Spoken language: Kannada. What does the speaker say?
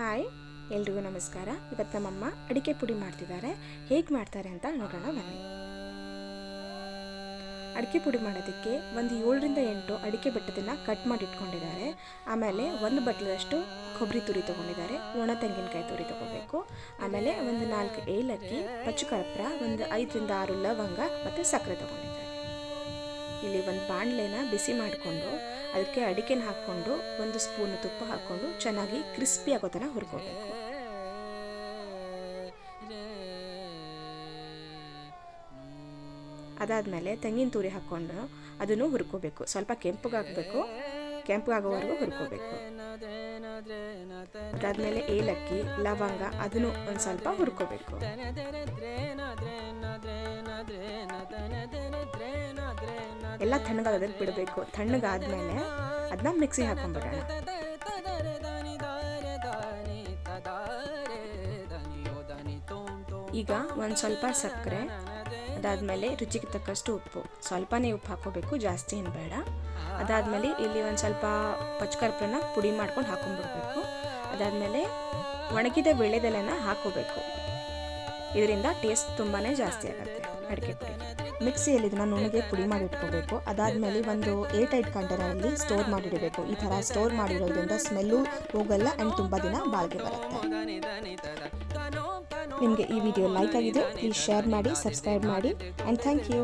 ಹಾಯ್, ಎಲ್ರಿಗೂ ನಮಸ್ಕಾರ. ಇವತ್ತು ನಮ್ಮಮ್ಮ ಅಡಿಕೆ ಪುಡಿ ಮಾಡ್ತಿದ್ದಾರೆ. ಹೇಗೆ ಮಾಡ್ತಾರೆ ಅಂತ ನೋಡೋಣ ಬನ್ನಿ. ಅಡಿಕೆ ಪುಡಿ ಮಾಡೋದಕ್ಕೆ ಒಂದು ಏಳರಿಂದ ಎಂಟು ಅಡಿಕೆ ಬೆಟ್ಟದನ್ನು ಕಟ್ ಮಾಡಿ ಇಟ್ಕೊಂಡಿದ್ದಾರೆ. ಆಮೇಲೆ ಒಂದು ಬಟ್ಲದಷ್ಟು ಕೊಬ್ಬರಿ ತುರಿ ತೊಗೊಂಡಿದ್ದಾರೆ. ಒಣ ತೆಂಗಿನಕಾಯಿ ತುರಿ ತೊಗೋಬೇಕು. ಆಮೇಲೆ ಒಂದು ನಾಲ್ಕು ಏಲಕ್ಕಿ ಪಚ್ಚಕರ್ಪೂರ ಒಂದು ಐದರಿಂದ ಆರು ಲವಂಗ ಮತ್ತು ಸಕ್ಕರೆ ತೊಗೊಂಡಿದ್ದಾರೆ. ಇಲ್ಲಿ ಒಂದು ಬಾಣಲೆನ ಬಿಸಿ ಮಾಡಿಕೊಂಡು ಅದಕ್ಕೆ ಅಡಿಕೆನ ಹಾಕ್ಕೊಂಡು ಒಂದು ಸ್ಪೂನ್ ತುಪ್ಪ ಹಾಕ್ಕೊಂಡು ಚೆನ್ನಾಗಿ ಕ್ರಿಸ್ಪಿ ಆಗೋ ಥರ ಹುರ್ಕೋಬೇಕು. ಅದಾದಮೇಲೆ ತೆಂಗಿನ ತುರಿ ಹಾಕ್ಕೊಂಡು ಅದನ್ನು ಹುರ್ಕೋಬೇಕು. ಸ್ವಲ್ಪ ಕೆಂಪಗಾಗಬೇಕು ಕೆಂಪಗಾಗೋವರೆಗೂ ಹುರ್ಕೋಬೇಕು. ಅದಾದಮೇಲೆ ಏಲಕ್ಕಿ, ಲವಂಗ ಅದನ್ನು ಒಂದು ಸ್ವಲ್ಪ ಹುರ್ಕೋಬೇಕು. ಎಲ್ಲ ತಣ್ಣಗಾಗೋದಕ್ಕೆ ಬಿಡಬೇಕು. ತಣ್ಣಗಾದ್ಮೇಲೆ ಅದನ್ನ ಮಿಕ್ಸಿ ಹಾಕೊಂಡ್ಬಿಡೋಣ ಈಗ ಒಂದು ಸ್ವಲ್ಪ ಸಕ್ಕರೆ, ಅದಾದಮೇಲೆ ರುಚಿಗೆ ತಕ್ಕಷ್ಟು ಉಪ್ಪು. ಸ್ವಲ್ಪನೇ ಉಪ್ಪು ಹಾಕೋಬೇಕು ಜಾಸ್ತಿ ಏನು ಬೇಡ. ಅದಾದಮೇಲೆ ಇಲ್ಲಿ ಒಂದು ಸ್ವಲ್ಪ ಪಚ್ಚಕರ್ಪನ್ನ ಪುಡಿ ಮಾಡ್ಕೊಂಡು ಹಾಕೊಂಡ್ಬಿಡ್ಬೇಕು ಅದಾದಮೇಲೆ ಒಣಗಿದ ಬೆಳೆದೆಲೆನ ಹಾಕೋಬೇಕು ಇದರಿಂದ ಟೇಸ್ಟ್ ತುಂಬಾ ಜಾಸ್ತಿ ಆಗುತ್ತೆ ಅಡಿಕೆ ಪುಡಿ. ಮಿಕ್ಸಿಯಲ್ಲಿ ಇದನ್ನು ನುಣ್ಣಗೆ ಪುಡಿ ಮಾಡಿ ಇಟ್ಕೋಬೇಕು ಅದಾದಮೇಲೆ ಒಂದು ಏಟ್ ಐಟ್ ಕಂಟೈನರಲ್ಲಿ ಸ್ಟೋರ್ ಮಾಡಿಡಬೇಕು. ಈ ಥರ ಸ್ಟೋರ್ ಮಾಡಿರೋದ್ರಿಂದ ಸ್ಮೆಲ್ಲು ಹೋಗಲ್ಲ ಆ್ಯಂಡ್ ತುಂಬ ದಿನ ಬಾಳಿಗೆ ಬರುತ್ತೆ. ನಿಮಗೆ ಈ ವಿಡಿಯೋ ಲೈಕ್ ಆಗಿದೆ. ಪ್ಲೀಸ್ ಶೇರ್ ಮಾಡಿ ಸಬ್ಸ್ಕ್ರೈಬ್ ಮಾಡಿ ಆ್ಯಂಡ್ ಥ್ಯಾಂಕ್ ಯು